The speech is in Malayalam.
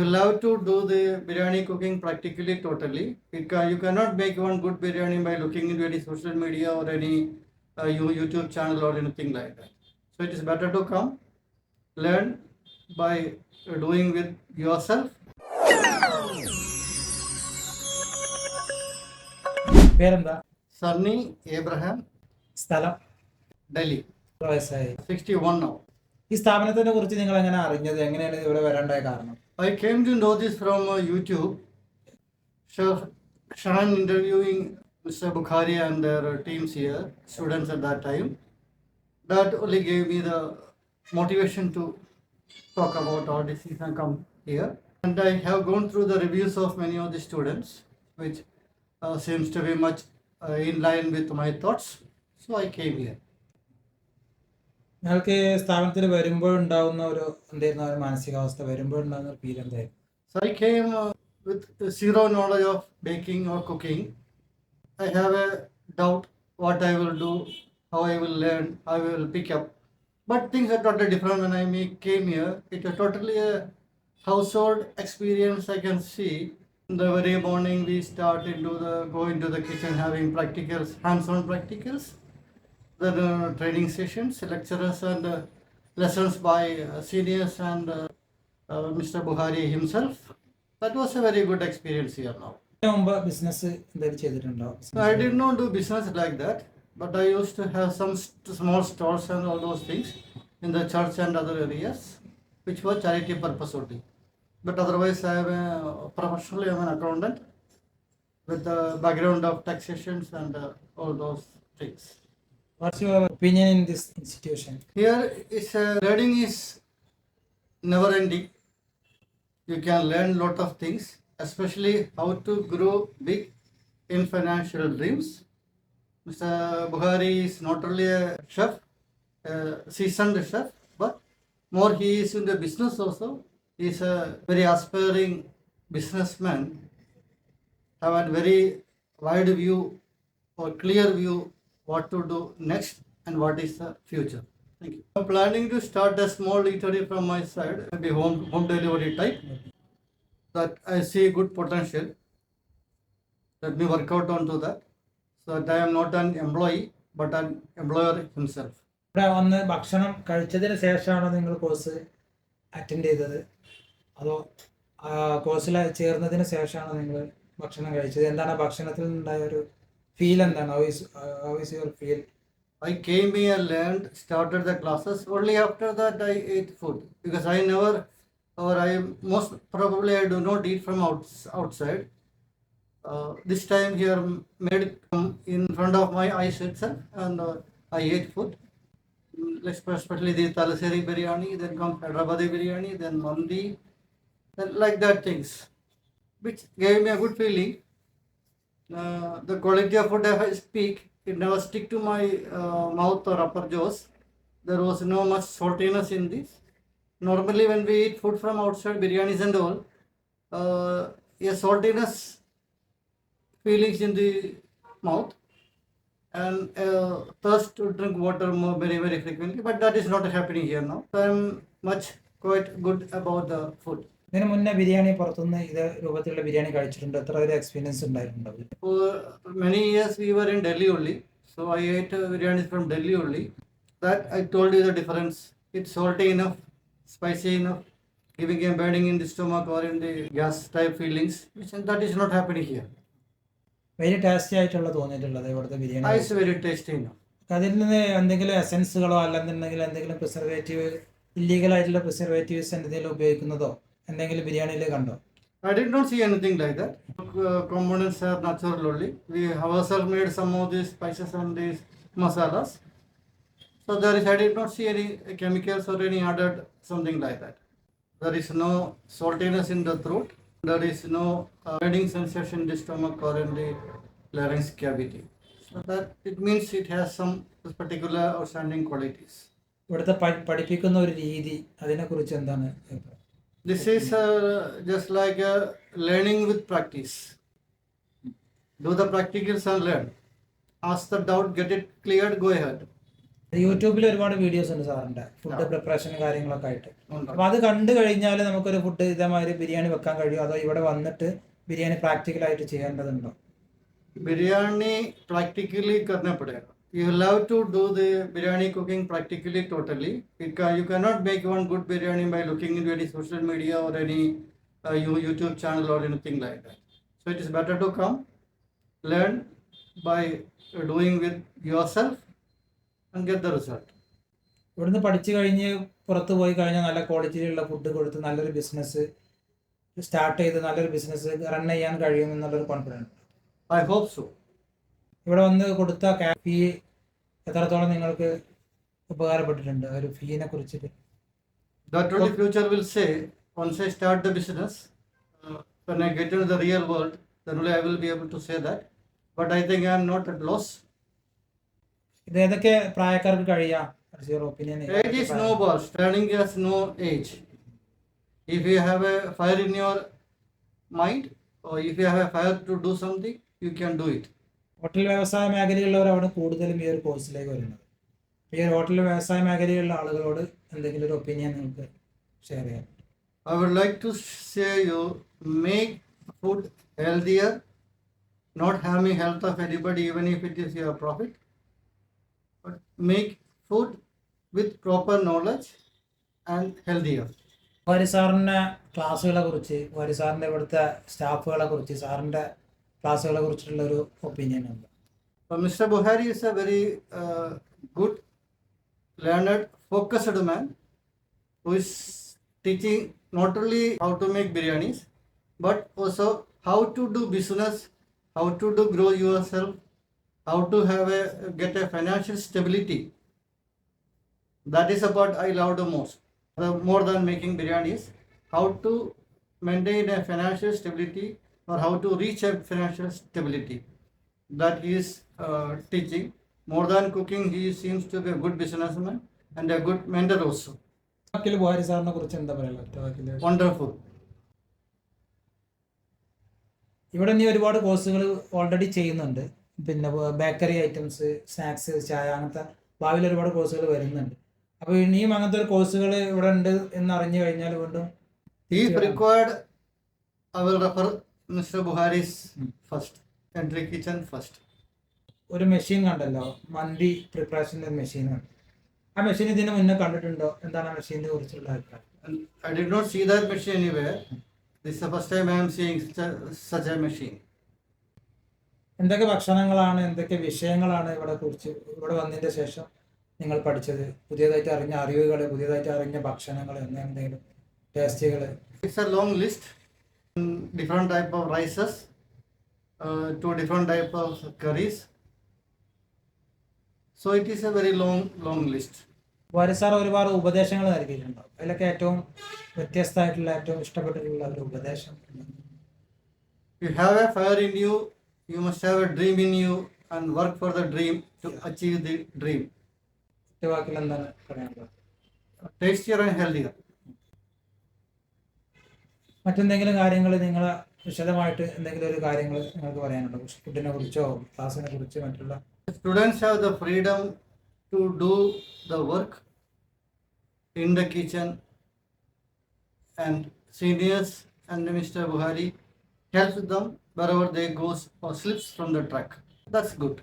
You love to do the biryani cooking practically totally. because ca- you cannot make one good biryani by looking into any social media or any uh, YouTube channel or anything like that. So it is better to come, learn by uh, doing with yourself പേരെന്താ Sunny Abraham, സ്ഥലം Delhi, എത്ര വയസ്സായി 61 now. ഈ സ്ഥാപനത്തിനെ കുറിച്ച് നിങ്ങൾ എങ്ങനെ അറിഞ്ഞത് എങ്ങനെയാണ് ഇവിടെ വരേണ്ട കാരണം I came to know this from uh, YouTube. Chef Shan interviewing Mr. Bukhari and their teams here, students at that time. That only gave me the motivation to talk about this things and come here. And I have gone through the reviews of many of the students, which uh, seems to be much uh, in line with my thoughts. So I came here. നിങ്ങൾക്ക് സ്ഥാപനത്തിൽ വരുമ്പോൾ ഉണ്ടാകുന്ന ഒരു എന്തായിരുന്ന? ഒരു മാനസികാവസ്ഥ വരുമ്പോൾ ഉണ്ടാകുന്ന ഒരു ഫീൽ എന്തായിരുന്നു? Doubt what I will do how I will learn how I will pick but things are totally different I me came here it are totally a house experience I can see the very morning we start into the go into the kitchen having practicals hands on Then uh, training sessions, lecturers and uh, lessons by uh, seniors and uh, uh, Mr. Buhari himself. That was a very good experience here now. ഇതിന് മുമ്പ് ബിസിനസ് എന്തെങ്കിലും ചെയ്തിട്ടുണ്ടോ I did not do business like that, but I used to have some st- small stores and all those things in the church and other areas, which were charity purpose only. But otherwise, I am a professionally I'm an accountant with the background of taxations and uh, all What's your opinion in this institution? Here is uh, learning is never ending. You can learn lot of things, especially how to grow big in financial dreams. Mr. Buhari is not only a chef, a seasoned chef, but more he is in the business also. He is a very aspiring businessman, have a very wide view or clear view what to do next and what is the future. Thank you. I'm planning to start a small eatery from my side, maybe home home delivery type. That I see good potential. Let me work out onto that. So that I am not an employee but an employer himself. ഇവിടെ വന്ന് ഭക്ഷണം കഴിച്ചതിന് ശേഷമാണോ നിങ്ങൾ കോഴ്സ് അറ്റൻഡ് ചെയ്തത് അതോ കോഴ്സിൽ ചേർന്നതിന് ശേഷമാണോ നിങ്ങൾ ഭക്ഷണം കഴിച്ചത് എന്താണ് ഭക്ഷണത്തിൽ നിന്നുണ്ടായ ഒരു feel and then how is uh, how is your feel? I came here, learned, started the classes. Only after that I ate food because I never, or I most probably I do not eat from outs, outside. Uh, this time here made in front of my eyes itself and uh, I ate food. Mm, Especially the Thalassery biryani, then come Hyderabadi biryani, then mandi, then like that things, which gave me a good feeling. Uh, the quality of food I speak, it never stick to my uh, mouth or upper jaws. There was no much saltiness in this. Normally, when we eat food from outside, biryanis and all, uh, a saltiness feelings in the mouth and thirst to drink water more very very frequently. But that is not happening here now. So I'm much quite good about the food. ഇതിന് മുന്നേ ബിരിയാണി പുറത്തുനിന്ന് ഇത് രൂപത്തിലുള്ള ബിരിയാണി കഴിച്ചിട്ടുണ്ട് എത്ര ഒരു എക്സ്പീരിയൻസ് ഉണ്ടായിട്ടുണ്ടോ uh, giving a burning in the stomach or in the gas type feelings, which that is not happening here. Very tasty ആയിട്ടുള്ള തോന്നിയിട്ടുള്ളത് ഇവിടുത്തെ Ah, ബിരിയാണി tasty enough. അതിൽ നിന്ന് എന്തെങ്കിലും എസൻസുകളോ അല്ലെന്നുണ്ടെങ്കിൽ എന്തെങ്കിലും പ്രിസർവേറ്റീവ് ഇല്ലീഗൽ ആയിട്ടുള്ള പ്രിസർവേറ്റീവ്സ് എന്തെങ്കിലും ഉപയോഗിക്കുന്നതോ എന്തെങ്കിലും ബിരിയാണിയിൽ കണ്ടോ I did not see anything like that. Uh, components are natural only. We ourselves made some of these spices and these masalas. So there is, I did not see any chemicals or any added something like that. There is no saltiness in the throat. There is no uh, burning sensation in the stomach or in the larynx cavity. So that it means it has some particular outstanding qualities. ഇവിടുത്തെ പഠി- പഠിപ്പിക്കുന്ന ഒരു രീതി അതിനെക്കുറിച്ച് എന്താണ് അഭിപ്രായം? This is uh, just like uh, learning with practice. Do the practicals and learn. Ask the doubt, get it cleared, go ahead. യൂട്യൂബിൽ ഒരുപാട് വീഡിയോസ് ഉണ്ട് സാറിന്റെ ഫുഡ് പ്രിപ്പറേഷൻ കാര്യങ്ങളൊക്കെ ആയിട്ട്. അപ്പൊ അത് കണ്ടു കഴിഞ്ഞാൽ നമുക്കൊരു ഫുഡ് ഇതേമാതിരി ബിരിയാണി വെക്കാൻ കഴിയും. അതോ ഇവിടെ വന്നിട്ട് ബിരിയാണി പ്രാക്ടിക്കലായിട്ട് ചെയ്യേണ്ടതുണ്ടോ? ബിരിയാണി പ്രാക്ടിക്കലി കറിഞ്ഞപ്പെടുകയാണ് you have to do the biryani cooking practically totally because you cannot make one good biryani by looking into any social media or any uh, youtube channel or anything like that so it is better to come learn by uh, doing with yourself and get the result ഇവിടുന്ന് പഠിച്ചു കഴിഞ്ഞ് പുറത്ത് പോയി കഴിഞ്ഞാൽ നല്ല ക്വാളിറ്റിയിലുള്ള ഫുഡ് കൊടുത്ത് നല്ലൊരു ബിസിനസ് സ്റ്റാർട്ട് ചെയ്ത് നല്ലൊരു ബിസിനസ് റൺ ചെയ്യാൻ കഴിയും എന്നുള്ളൊരു കോൺഫിഡൻസ് i hope so ഇവിടെ വന്ന് കൊടുത്ത ഫീ എത്രത്തോളം നിങ്ങൾക്ക് ഉപകാരപ്പെട്ടിട്ടുണ്ട് ഒരു ഫീനെ കുറിച്ചിട്ട് that only future will say once i start the business uh, when i get into the real world then only i will be able to say that but i think i am not at loss ഇത് ഏതൊക്കെ പ്രായക്കാർക്ക് കഴിയാം your opinion Age is no boss. Learning has no age. If you have a fire in your mind, or if you have a fire to do something, you can do it. Hotel വ്യവസായ മേഖലയിലുള്ളവരാണ് കൂടുതലും ഈ ഒരു കോഴ്സിലേക്ക് വരുന്നത്. ഈ ഒരു ഹോട്ടൽ വ്യവസായ മേഖലയിലുള്ള ആളുകളോട് എന്തെങ്കിലും ഒരു ഒപ്പീനിയൻ നിങ്ങൾക്ക് ഷെയർ ചെയ്യാം I like to share you you food food not have me health of anybody, even if it is your profit but make food with proper knowledge and healthier വാരി സാറിന്റെ ക്ലാസ്സുകളെ കുറിച്ച് വാരി സാറിന്റെ ഇവിടുത്തെ സ്റ്റാഫുകളെ കുറിച്ച് സാറിന്റെ ക്ലാസ്സുകളെ കുറിച്ചിട്ടുള്ള ഒരു ഒപ്പീനിയൻ ഉണ്ട് Uh, Mr. Buhari is a very uh, good, learned, focused man who is teaching not only how to make biryanis, but also how to do business, how to do grow yourself, how to have a get a financial stability. That is the part I love the most. The more than making biryanis, how to maintain a financial stability or how to reach a financial stability that he is uh, teaching. More than cooking, he seems to be a good businessman and a good mentor also. Wonderful. ഇവിടെ ഇനി ഒരുപാട് കോഴ്സുകൾ ഓൾറെഡി ചെയ്യുന്നുണ്ട് പിന്നെ ബേക്കറി ഐറ്റംസ് സ്നാക്സ് ചായ അങ്ങനത്തെ ഭാവിയിൽ ഒരുപാട് കോഴ്സുകൾ വരുന്നുണ്ട് അപ്പോൾ ഇനിയും അങ്ങനത്തെ ഒരു കോഴ്സുകൾ ഇവിടെ ഉണ്ട് എന്ന് അറിഞ്ഞു കഴിഞ്ഞാൽ വീണ്ടും If Yeah. required, I will refer Buhari's first Hmm. Kitchen first ഒരു മെഷീൻ കണ്ടല്ലോ മന്തി പ്രിപ്പറേഷന്റെ മെഷീൻ ആ മെഷീൻ ഇതിന് മുന്നേ കണ്ടിട്ടുണ്ടോ എന്താണ് ആ മെഷീനെ കുറിച്ചുള്ള അഭിപ്രായം I I did not see that machine anywhere. This is the first time I am seeing such a, such a machine. എന്തൊക്കെ ഭക്ഷണങ്ങളാണ് എന്തൊക്കെ വിഷയങ്ങളാണ് ഇവിടെ കുറിച്ച് ഇവിടെ വന്നതിന്റെ ശേഷം നിങ്ങൾ പഠിച്ചത് പുതിയതായിട്ട് അറിഞ്ഞ അറിവുകൾ പുതിയതായിട്ട് അറിഞ്ഞ ഭക്ഷണങ്ങൾ എന്തെങ്കിലും ടേസ്റ്റുകൾ it's a long mm, different type of rices, uh, two different type of curries. So it is a very long, long list. Sir ഒരുപാട് ഉപദേശങ്ങൾ നൽകിയിട്ടുണ്ടോ അതിലൊക്കെ ഏറ്റവും വ്യത്യസ്തമായിട്ടുള്ള ഏറ്റവും ഇഷ്ടപ്പെട്ടിട്ടുള്ള ഒരു ഉപദേശം You have a fire in you, you must have a dream in you and work for the dream to achieve the dream. ഒറ്റ വാക്കിൽ എന്താണ് പറയാനുള്ളത് Tastier and healthier. മറ്റെന്തെങ്കിലും കാര്യങ്ങൾ നിങ്ങൾ വിശദമായിട്ട് എന്തെങ്കിലും ഒരു കാര്യങ്ങൾ നിങ്ങൾക്ക് പറയാനുണ്ടോ? ഫുഡിനെ കുറിച്ചോ ക്ലാസ്സിനെ കുറിച്ച് മറ്റുള്ള? Students have the freedom to do the work in the kitchen and seniors and mister Buhari help them wherever they goes or slips from the truck that's good